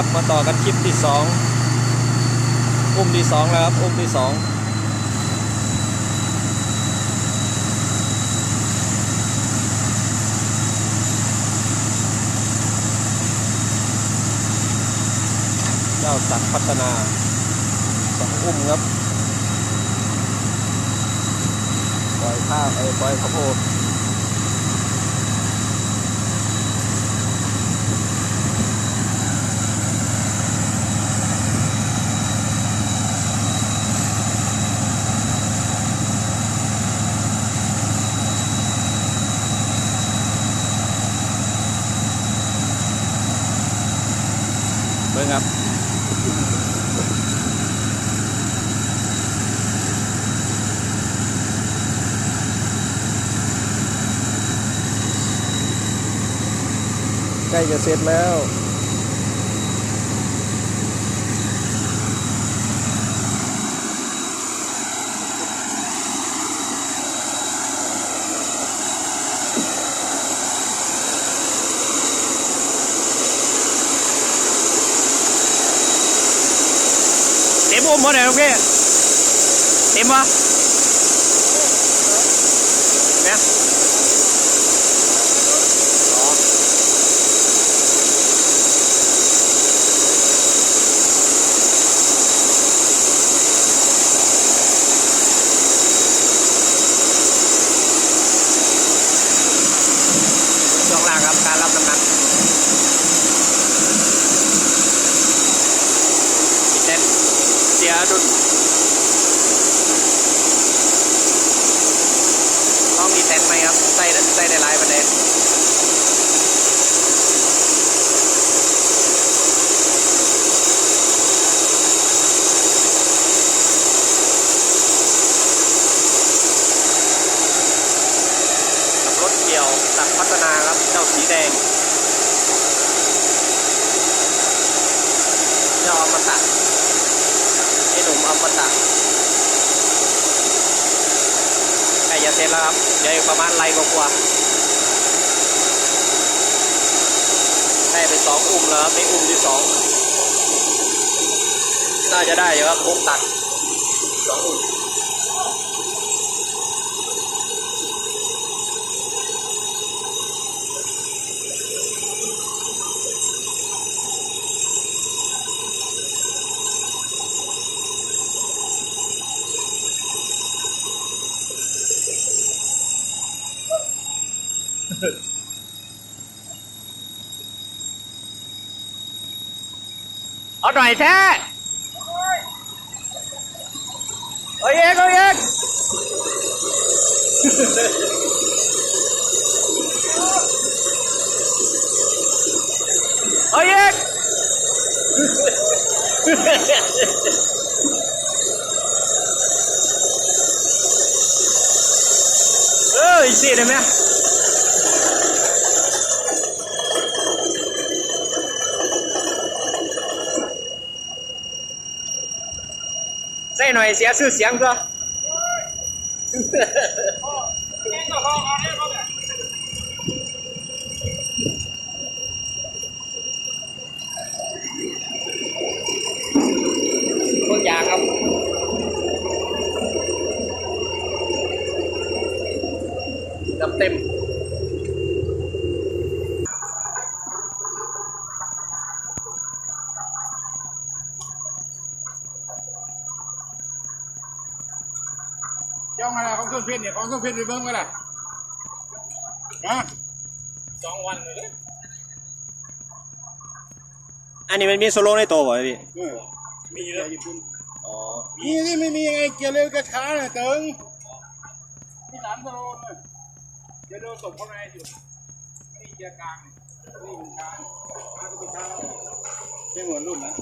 ครับมาต่อกันคลิปที่สองอุ้มที่สองแล้วครับอุ้มที่สองเจ้าสักดิ์พัฒนาสองอุ้มครับปล่อยข้าวไอ้ปล่อยข้าวโพด บิ่งครับใกล้จะเสร็จแล้ว มหมดเลยโอเคเต็มปะเนี่ยอ๋อช่วงล่างครับการรับน้ำหนักเต้น เสียดุดต้องมีเต้นไหมครับใส่ได้ใส่ได้หลายประเด็นรถเกี่ยวตักพัฒนาครับเจ้าสีแดงเจ้าอมตะ ไอ้หนุ่มอมตะใกล้จะเสร็จแล้วครับเดี๋ยวอีกประมาณไรกว่าๆได้ไปสองอุ้มแล้วครับในอุ้มที่สองน่าจะได้อยู่ครับอุ้มตัดสองอุ้ม เอาหน่อยแท้เอาเองเอาเองเอาเองเอออีกสิได้ไหม ใส่หน่อยเสียชื่อเสียงก็พวกยางครับเต็มเต็มๆ ย่องอะไรของเค รื่องเพชรเนี่ยของเครื่องเพชรไปเบิ้งไว้ล่ะฮะสองวันเลยอันนี้มันมีโซโล่ในตัวป่ะพี่ เออมีแล้วญี่ปุ่นอ๋อ มีนี่ไม่มียังไงเกี่ยวเร็วกระช้าน่ะเติงมีสามกิโลเนี่ยเดี๋ยวโดนตบเข้าในอยู่นี่เกียร์กลางนี่นี่มันช้าช้าก็เป็นช้าไม่เหมือนรุ่นนะ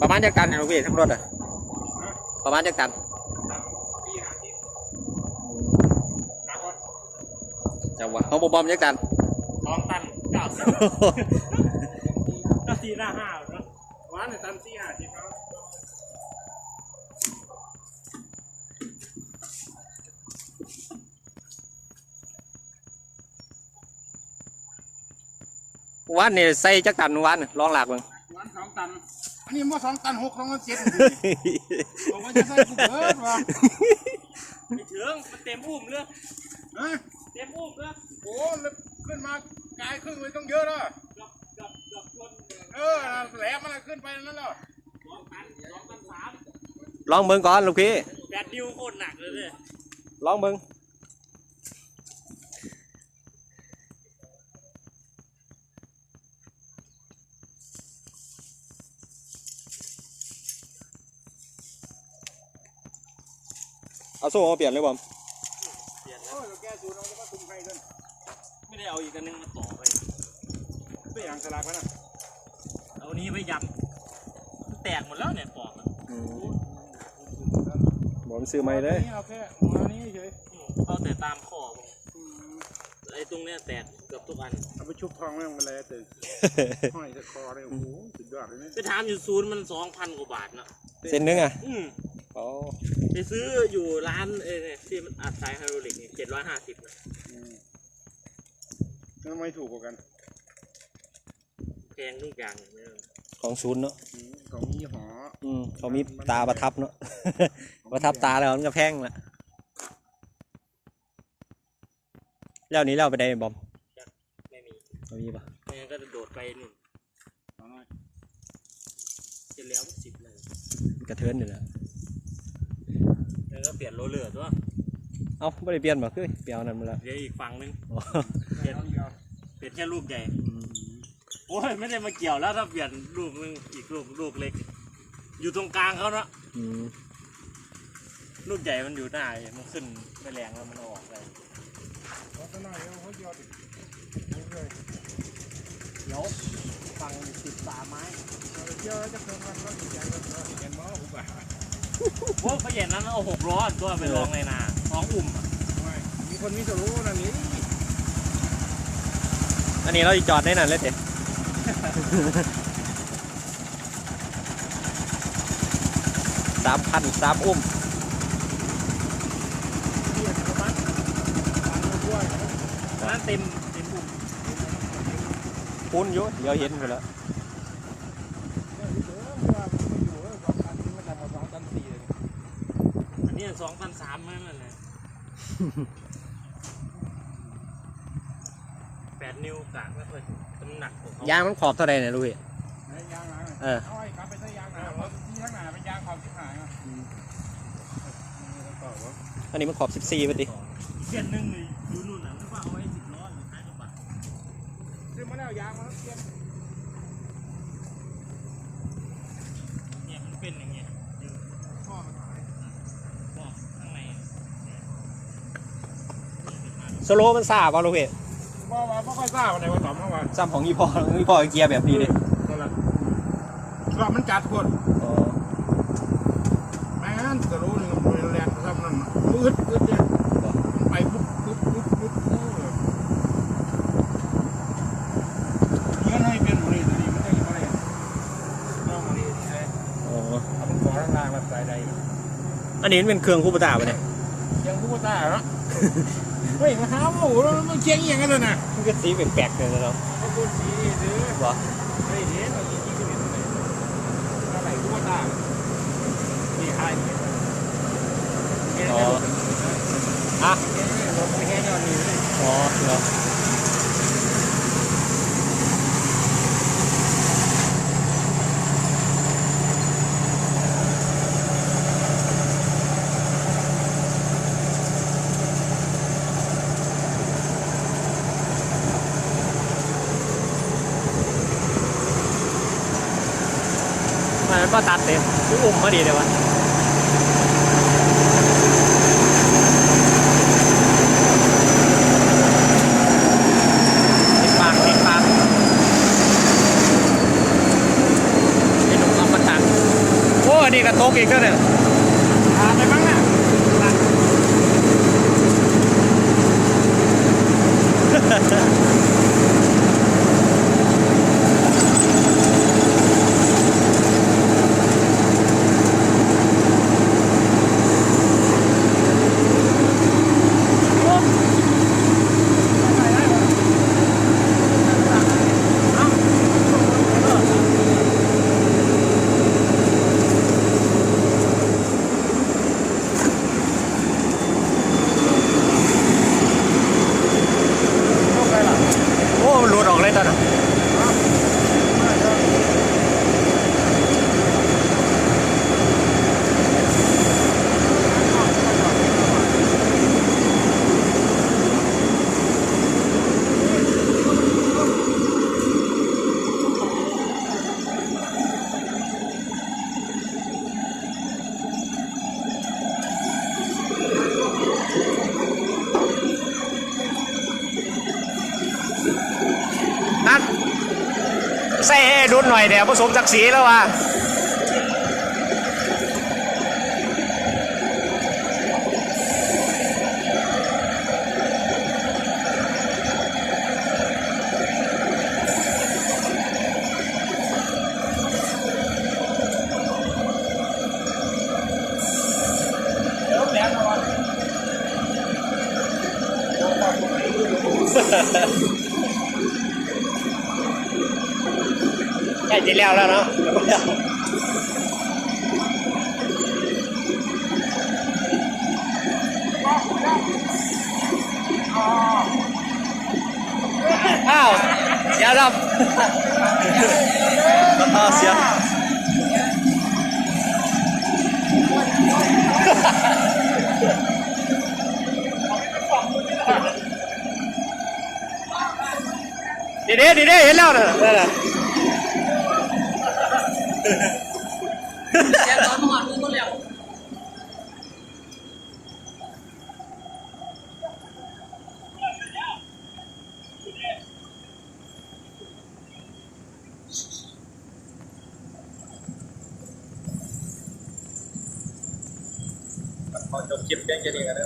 ประมาณจักตันเนี่ยลูกพี่ทั้งรถอะ ประมาณจักตัน พี่หาที่หนักกว่า จังหวะเขาบอมจักตันสองตันเก้าสิบนาทีหน้าห้าเนาะวันเนี่ยตันสี่ห้าสิบครับวันนี่ใส่จักตันวันลองหลากเบิ่งวันสองตันอันนี้มาสองตันหกสองตันเจ็ดผมว่าจะใส่กูเบิดวะไม่ถึงมันเต็มอุ้มเลยฮะ เต็มอุ้มเลยโอ้แล้วขึ้นมากายครึ่งเลยต้องเยอะแล้วเกือบเกือบเกือบชนเออแหลมมันขึ้นไปนั่นแล้วสองพันสองพันสามลองเบิ่งก่อนลูกพี่แปดนิ้วโคตรหนักเลยเนี่ยลองเบิ่งเอาโซ่มาเปลี่ยนเลยบอมเปลี่ยนแล้วโอ้ยแกสูนเอาจะมาคุมใครกัน ไม่ได้เอาอีกอันนึงมาต่อไปตัวอย่างสลากมันนะเอานี้ไปยำมันแตกหมดแล้วเนี่ยปอกมันบอมซื้อใหม่เลยนี่เอาแค่มานี้เฉยอืมเอาแต่ตามข้อผมไอ้ตรงเนี้ยแตกเกือบทุกอันเอาไปชุบทองแม่งมาเลยตื่นห้อยตะคอเลยโอ้โหสุดยอดเลยเนี่ยไปถามอยู่ศูนย์มันสองพันกว่าบาทนะเส้นหนึงอะอืมอ๋อไปซื้ออยู่ร้านเออเนี่ยที่มันอัดสายไฮโดรลิกเนี่ยเจ็ดร้อยห้าสิบนะอืม ทำไมถูกกว่ากันแพงทุกอย่างเนี่ยของศูนย์เนาะอืมของยี่ห้ออืมเขามีตาประทับเนาะ ประทับตาแล้วมันก็แพงละแล้วนี้เราไปได้บอมไม่มีเรามีปะไม่งั้นก็จะโดดไปนู่นเอาหน่อยจะแล้วสิบเลย กระเทินอยู่แล้วแล้วก็เปลี่ยนโรลเลอร์ตัว เอ้าไม่ได้เปลี่ยนบ่คือเปลี่ยนอันนั้นมาแล้วเดี๋ยวอีกฝั่งนึง อ๋อเป ลี่ยนเอาอีกเอาเปลี่ยนแค่ลูกใหญ่อืมโอ้ยไม่ได้มาเกี่ยวแล้วถ้าเปลี่ยนลูกนึงอีกลูกลูกเล็ก อยู่ตรงกลางเขาเนาะอืมลูกใหญ่มันอยู่หน้ามันขึ้นไม่แรงแล้วมันเอาออกไปเอาซะหน่อยเอาเขาเดียวดิเอาเลยเดี๋ยวฝั่งติดตาไม้เอาไปเที่ยวแล้วจะเพิ่มมันก็ดีใจกันเนาะเห็นมั้ยผมอะพวกประเย็นนั้นเอาหกล้อตัวไปลองในนาท้องอุ่มอะไม่มีคนมีส่วนรู้นั่นนี่ อันนี้เราจอดได้นั่นเลยเจ๊สามพันสามอุ้มเที่ยวกับมันมันด้วยนั้นเต็มเต็มอุ่มปุ้นอยู่เดี๋ยวเห็นไปแล้วอันนี้สองพันสามนั่นแหละแป ดนิ้วกากไม่ค่อยน้ำหนักของเขายางมันขอบเท่าไหร่เนี่ยลูกพี่ยางหนาเออเอาไอ้ครับไปใช้ยางหนาเพราะที่ข้างหน้าเป็นยางขอบที่หายอะต่อวะอันนี้มันขอบสิบสี่ไปดิอีกเส้นหนึ่งเลยอยู่นู่นน่ะไม่ว่าเอาไว้สิบล้อหรือท้ายกระบะซื้อมาแล้วยางมาแล้วเทียบเนี่ยมันเป็นอย่างเงี้ยอยู่ข้อมันหายก็ข้างในเนี่ยเนี่ยเป็นมาสโลว์มันซาป่ะลูกพี่ ว่าว่าไม่ค่อยทราบอะไรว่าตอบมาว่าซ้ำของยี่พอยี่พอเกียร์แบบนี้ดินั่นแหละรอบมันจัดคนอ๋อแม่นจะรู้นี่มันแรงทำนั่นมืดมืดเนี่ยไปปุ๊บปุ๊บปุ๊บปุ๊บโอ้ยนี่ก็ให้เป็นบริษัทนี้ไม่ได้บริษัทน้องบริษัทเลยอ๋อเอามันก่อร่างกายมาใส่ใดอันนี้มันเป็นเครื่องคูปตาปะเนี่ยยังพูดได้เหรอ เฮ้ยมาหาหมูแล้วมันเคียงอย่างนั้นเลยนะมันก็สีแปลกๆเลยนะเนาะเขาพูดสีซื้อบ่เฮ้ยเดี๋ยวเราจริงๆก็เห็นเลยอะไรพูดได้นี่อะไรเนี่ยแค่อ๋อนี้อะแค่นี้รถไม่แค่นี้นี่เลยอ๋อเหรอ มันก็ตัดเต็มอุ้มพอดีเลยวะติดปากติดปากไอ้หนุกเอาประจานโอ้ยนี่กระตกอีกแล้วเนี่ย อ่าไปบ้างนะ เอา ใส่ใหนหน่อยเดี๋ยวผสมศักดิ์ศรีแล้วว่ะ ใกล้จะแล้วแล้วเนาะอ้าวเดี๋ยวครับอ้าวเสียดีเด้ดีเด้เห็นแล้วนะเสียงตอนมานมึงก็เร็วจบคลิปแค่นี้กันนะ